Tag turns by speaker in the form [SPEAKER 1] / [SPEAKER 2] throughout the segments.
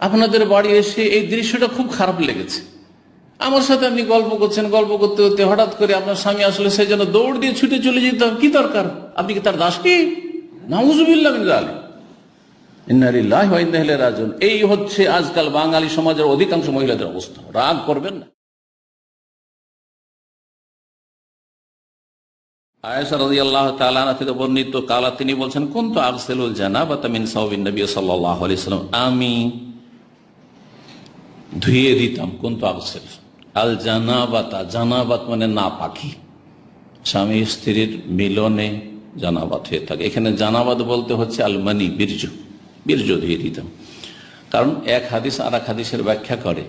[SPEAKER 1] আপনাদের বাড়ি এসে এই দৃশ্যটা খুব খারাপ লেগেছে। আমার সাথে আপনি গল্প করছেন, গল্প করতে করতে হঠাৎ করে আপনার স্বামী আসলে সেই জন্য দৌড় দিয়ে ছুটে চলে যেতাম কি দরকার? আপনি কি তার দাস কি? নাউজুবিল্লাহ। এই হচ্ছে আজকাল বাঙালি সমাজের অধিকাংশ মহিলাদের অবস্থা। রাগ করবেন না। থেকে বর্ণিত কালা তিনি বলছেন কোন তো আগসেলুল জানাবাতা মিন সাওবিন নবী সাল্লাল্লাহু আলাইহি সাল্লাম আমি ধুয়ে দিতাম কোন তো আগসেল আল জানাবাতা জানাবাত মানে না পাখি স্বামী স্ত্রীর মিলনে জানাবাত হয়ে থাকে। এখানে জানাবাত বলতে হচ্ছে আলমানি বীর্য। বীর্য ধুয়ে দিতাম। কারণ এক হাদিস আর এক হাদিসের ব্যাখ্যা করে।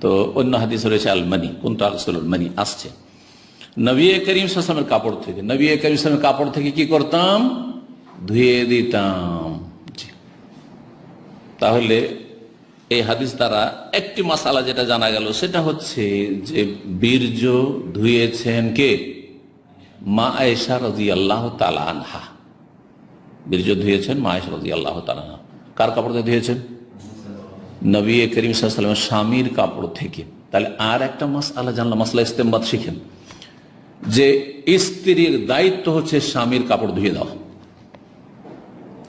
[SPEAKER 1] তো অন্য হাদিস রয়েছে আলমানি কোন তো আলমানি আসছে। নবী করিম সালামের কাপড় থেকে, নবী করিম সালামের কাপড় থেকে কি করতাম? ধুয়ে দিতাম। তাহলে এই হাদিস দ্বারা একটি মাসালা যেটা জানা গেল, সেটা হচ্ছে যে বীর্য ধুয়েছেন কে? মা আয়েশা রাজি আল্লাহ তালানহা বীর্য ধুয়েছেন মা আয়েশা রাজি আল্লাহ তালানহা কার কাপড় ধুয়েছেন? নবী করিম সাল্লামের স্বামীর কাপড় থেকে। তাহলে আর একটা মাস আল্লাহ জানলাম, মাসলা ইস্তেমবাদ শিখেন। যে স্ত্রীর দায়িত্ব হচ্ছে স্বামীর কাপড় ধুয়ে দাও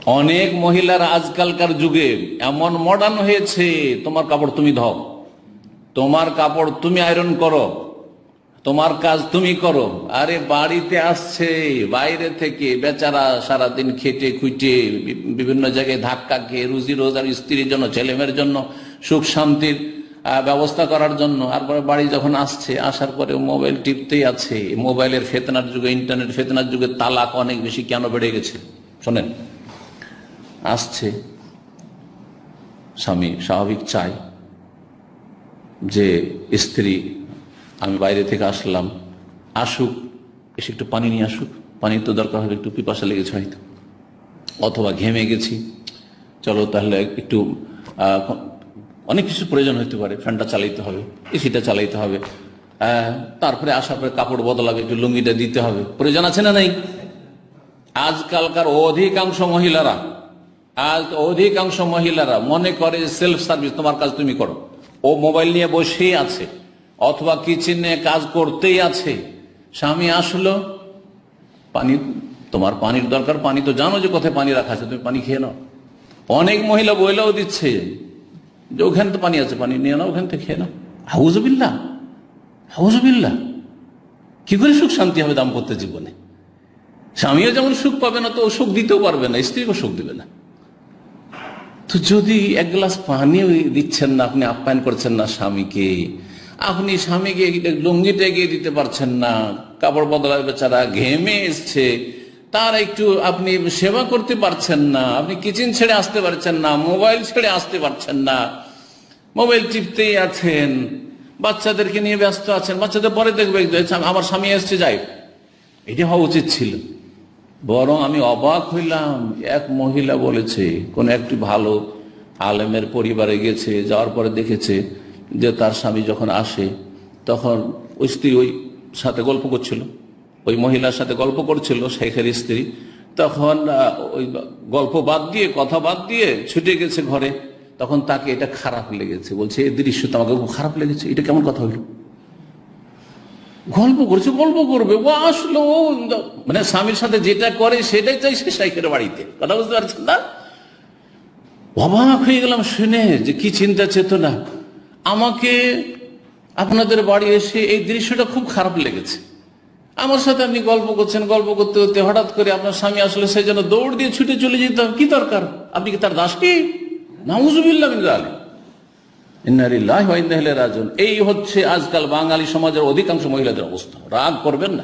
[SPEAKER 1] অনেক মহিলার আজকালকার যুগে এমন মডার্ন হয়েছে, তোমার কাপড় তুমি ধাও তোমার কাপড় তুমি আয়রন করো, তোমার কাজ তুমি করো। আরে বাড়িতে আসছে, বাইরে থেকে বেচারা সারাদিন খেটে খুঁটে বিভিন্ন জায়গায় ধাক্কা খেয়ে রুজি রোজার স্ত্রীর জন্য, ছেলেমেয়ের জন্য সুখ শান্তির ব্যবস্থা করার জন্য। তারপরে বাড়ি যখন আসছে, আসার পরে মোবাইল টিপতেই আছে। মোবাইলের ফেতনার যুগে, ইন্টারনেট ফেতনার যুগে তালাক অনেক বেশি কেন বেড়ে গেছে? শোনেন। আসছে, স্বামী স্বাভাবিক চাই যে, স্ত্রী, আমি বাইরে থেকে আসলাম, আসুক, এসে একটু পানি নিয়ে আসুক, পানির তো দরকার হবে, একটু পিপাসা লেগেছে হয়তো। অথবা ঘেমে গেছি, চলো তাহলে একটু অনেক কিছু প্রয়োজন হতে পারে, ফ্যানটা চালাইতে হবে, এসিটা চালাইতে হবে তারপরে আসার পরে কাপড় বদলাবে, একটু লুঙ্গিটা দিতে হবে। প্রয়োজন আছে না নাই? আজকালকার অধিকাংশ মহিলারা আজ অধিকাংশ মহিলারা মনে করে সেলফ সার্ভিস তোমার কাজ তুমি করো। ও মোবাইল নিয়ে বসেই আছে, অথবা কিচেনে কাজ করতেই আছে। স্বামী আসলো, পানি, তোমার পানির দরকার, পানি তো জানো যে কোথায় পানি রাখা আছে, তুমি পানি খেয়ে নাও। অনেক মহিলা বইলেও দিচ্ছে যে ওখানে তো পানি আছে, পানি নিয়ে নাও, ওখান থেকে খেয়ে নাও। হাউজবিল্লা হাউজবিল্লা কি করে সুখ শান্তি হবে দাম্পত্য জীবনে? স্বামীও যেমন সুখ পাবে না, তো সুখ দিতেও পারবে না স্ত্রীকে সুখ দিবে না। তো যদি এক গ্লাস পানিও দিচ্ছেন না, আপনি আপ্যায়ন করছেন না স্বামীকে, আপনি স্বামীকে লুঙ্গিটা এগিয়ে দিতে পারছেন না, কাপড় বদলার বেচারা ঘেমে এসছে, তার একটু আপনি সেবা করতে পারছেন না, আপনি কিচেন ছেড়ে আসতে পারছেন না, মোবাইল ছেড়ে আসতে পারছেন না, মোবাইল টিপতেই আছেন, বাচ্চাদেরকে নিয়ে ব্যস্ত আছেন, বাচ্চাদের পরে দেখবে আমার স্বামী এসছে, যাই এটা হওয়া উচিত ছিল। বরং আমি অবাক হইলাম, এক মহিলা বলেছে, কোন একটি ভালো আলেমের পরিবারে গেছে, যাওয়ার পরে দেখেছে যে তার স্বামী যখন আসে, তখন ওই স্ত্রী ওই সাথে গল্প করছিল। ওই মহিলার সাথে গল্প করছিল, শেখের স্ত্রী। তখন ওই গল্প বাদ দিয়ে, কথা বাদ দিয়ে ছুটে গেছে ঘরে। তখন তাকে এটা খারাপ লেগেছে। বলছে, এই দৃশ্য তো আমাকে খুব খারাপ লেগেছে। এটা কেমন কথা হইল? গল্প করছে, গল্প করবে। ও আসলো মানে স্বামীর সাথে যেটা করে, সেটাই চাই সে বাড়িতে। কথা বুঝতে পারছেন না? অবাক হয়ে গেলাম, শুনে যে কি চিন্তা চেতনা। আমাকে আপনাদের বাড়ি এসে এই দৃশ্যটা খুব খারাপ লেগেছে। আমার সাথে আপনি গল্প করছেন, গল্প করতে করতে হঠাৎ করে আপনার স্বামী আসলে সেই জন্য দৌড় দিয়ে ছুটে চলে যেতাম কি দরকার? আপনি কি তার দাস কি? নাউজুবিল্লাহ মিন রাজিউন। এই হচ্ছে আজকাল বাঙালি সমাজের অধিকাংশ মহিলাদের অবস্থা। রাগ করবেন না।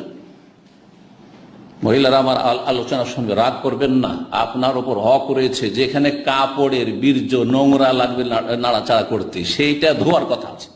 [SPEAKER 1] মহিলারা আমার আল- আলোচনা শুনবে, রাগ করবেন না। আপনার ওপর হক রয়েছে, যেখানে কাপড়ের, বীর্য, নোংরা লাগবে নাড়াচাড়া করতে। সেইটা ধোয়ার কথা আছে।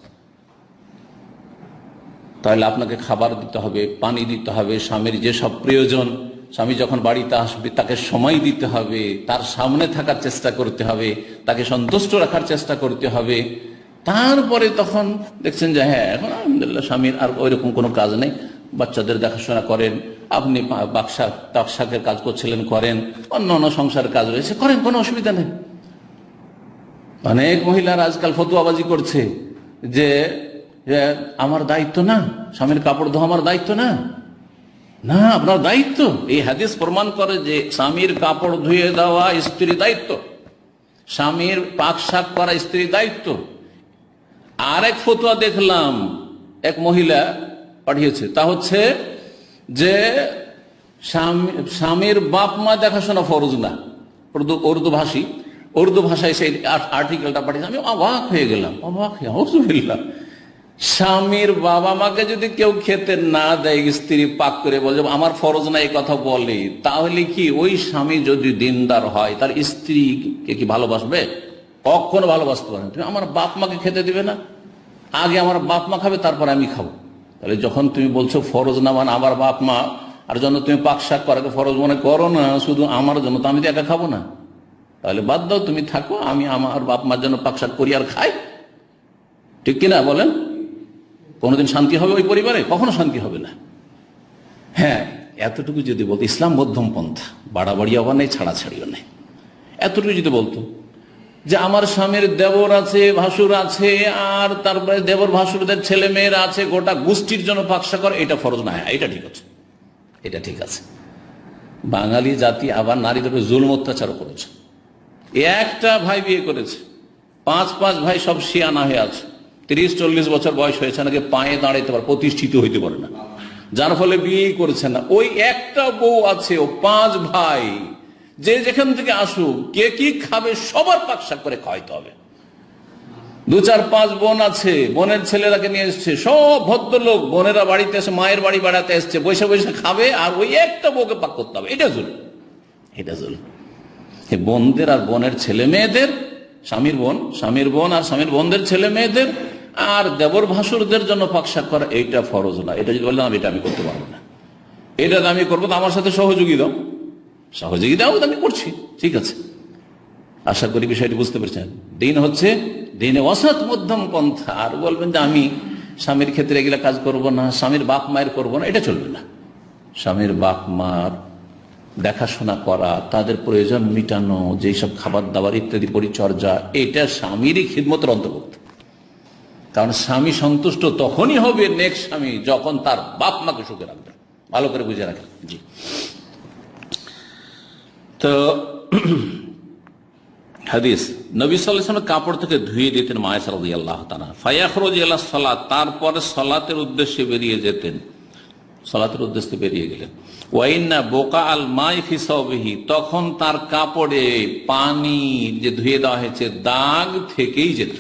[SPEAKER 1] তাহলে আপনাকে খাবার দিতে হবে, পানি দিতে হবে, স্বামীর যেসব প্রয়োজন, স্বামী যখন বাড়িতে আসবে, তাকে সময় দিতে হবে, তার সামনে থাকার চেষ্টা করতে হবে, তাকে সন্তুষ্ট রাখার চেষ্টা করতে হবে। তারপরে তখন দেখছেন যে হ্যাঁ এখন আলহামদুলিল্লাহ স্বামীর আর ওইরকম কোনো কাজ নেই। বাচ্চাদের দেখাশোনা করেন, আপনি বাক্সা তাকশাকের কাজ করছিলেন, করেন, অন্য অন্য সংসারের কাজ রয়েছে, করেন, কোনো অসুবিধা নেই। অনেক মহিলার আজকাল ফতুয়াবাজি করছে যে যে, আমার দায়িত্ব না, স্বামীর কাপড় ধোয়া আমার দায়িত্ব না। না, আপনার দায়িত্ব। এই হাদিস প্রমাণ করে যে, স্বামীর কাপড় ধুয়ে দেওয়া স্ত্রীর দায়িত্ব। স্বামীর পাক শাক করা স্ত্রীর দায়িত্ব। আর এক ফতুয়া দেখলাম এক মহিলা পাঠিয়েছে। তা হচ্ছে যে স্বামীর বাপ মা দেখাশোনা ফরজ না। উর্দু উর্দু ভাষী। উর্দু ভাষায় সেই আর্টিকেলটা পাঠিয়েছে। আমি অবাক হয়ে গেলাম। অবাক হয়ে স্বামীর বাবা মাকে যদি কেউ খেতে না দেয়, স্ত্রী পাক করে বলে, আমার ফরজ না, এই কথা বলে। তাহলে কি ওই স্বামী যদি দিনদার হয়, তার স্ত্রীকে কি ভালোবাসবে? কখনো ভালোবাসতে পারে না। তুমি আমার বাপ মাকে খেতে দিবে না। আগে আমার বাপ মা খাবে, তারপর আমি খাব। তাহলে যখন তুমি বলছো ফরজ না মানে আমার বাপ মা, আর জন্য তুমি পাক শাক করাকে ফরজ মনে করো না, শুধু আমার জন্য, তো আমি তো একা খাব না। তাহলে বাদ দাও, তুমি থাকো, আমি আমার বাপ মার জন্য পাক শাক করি আর খাই। ঠিক কিনা বলেন? কোনোদিন শান্তি হবে ওই পরিবারে? কখনো শান্তি হবে না। হ্যাঁ এতটুকু যদি বলতো, ইসলাম মধ্যম পন্থা আবার নেই, ছাড়াছাড়িও নেই। এতটুকু যদি বলতো যে আমার স্বামীর দেবর আছে, ভাসুর আছে, আর তারপরে দেবর, ভাসুরদের ছেলে মেয়েরা আছে, গোটা গোষ্ঠীর জন্য পাকসা করে এটা ফরজ না হ্যাঁ এটা ঠিক আছে। এটা ঠিক আছে। বাঙালি জাতি আবার নারীদের জুলম অত্যাচার করেছে। একটা ভাই বিয়ে করেছে। পাঁচ পাঁচ ভাই সব শিয়ানা হয়ে আছে। তিরিশ, চল্লিশ বছর বয়স হয়েছে নাকি পায়ে দাঁড়াইতে পারে, প্রতিষ্ঠিত হইতে পারে না। যার ফলে বিয়েই করছে না। ওই একটা বউ আছে, ও পাঁচ ভাই। যে যেখান থেকে আসুক, কে কি খাবে, সবার পাকশাক করে খাওয়াইতে হবে। দু চার পাঁচ বোন আছে, বোনের ছেলেরাকে নিয়ে এসছে, সব ভদ্রলোক, বোনেরা বাড়িতে এসে, মায়ের বাড়ি বেড়াতে এসছে, বসে বসে খাবে আর ওই একটা বউকে পাক করতে হবে। এটা জুল এটা জুল বোনদের আর বোনের ছেলে মেয়েদের, স্বামীর বোন স্বামীর বোন আর স্বামীর বোনদের ছেলে মেয়েদের আর দেবর ভাসুরদের জন্য পাকশাক করা এইটা ফরজ না। এটা যদি বললাম এটা আমি করতে পারব না। এটা আমি করব তো আমার সাথে সহযোগী দাও। সহযোগী দাও আমি করছি, ঠিক আছে। আশা করি বিষয়টি বুঝতে পেরেছেন। দিন হচ্ছে, দিনে অসৎ মধ্যম পন্থা। আর বলবেন যে আমি স্বামীর ক্ষেত্রে এগুলা কাজ করব না, স্বামীর বাপ মায়ের করব না, এটা চলবে না। স্বামীর বাপ মার দেখাশোনা করা, তাদের প্রয়োজন মিটানো যেসব খাবার দাবার ইত্যাদি পরিচর্যা, এটা স্বামীরই খিদমতের অন্তর্ভুক্ত। কারণ স্বামী সন্তুষ্ট তখনই হবে নেক্সট স্বামী, যখন তার বাপ মাকে সুখে রাখবে। ভালো করে বুঝে রাখেন। জি। তো হাদিস, নবী সাল্লাহ কাপড় থেকে ধুয়ে দিতেন মায়ের রাজি আল্লাহ ফায়াখরজ সালাত, তারপরে সলাতের উদ্দেশ্যে বেরিয়ে যেতেন। সলাতের উদ্দেশ্যে বেরিয়ে গেলেন। ওয়াইন্না বোকা আল মাই ফিসবিহি তখন তার কাপড়ে পানি যে ধুয়ে দেওয়া হয়েছে, দাগ থেকেই যেত।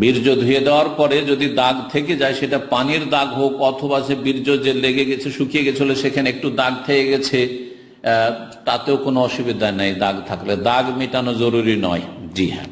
[SPEAKER 1] বীর্য ধুয়ে দেওয়ার পরে যদি দাগ থেকে যায়, সেটা পানির দাগ হোক, অথবা সে বীর্য যে লেগে গেছে, শুকিয়ে গেছিল সেখানে একটু দাগ থেকে গেছে। তাতেও কোনো অসুবিধা নেই দাগ থাকলে। দাগ মেটানো জরুরি নয়। জি হ্যাঁ।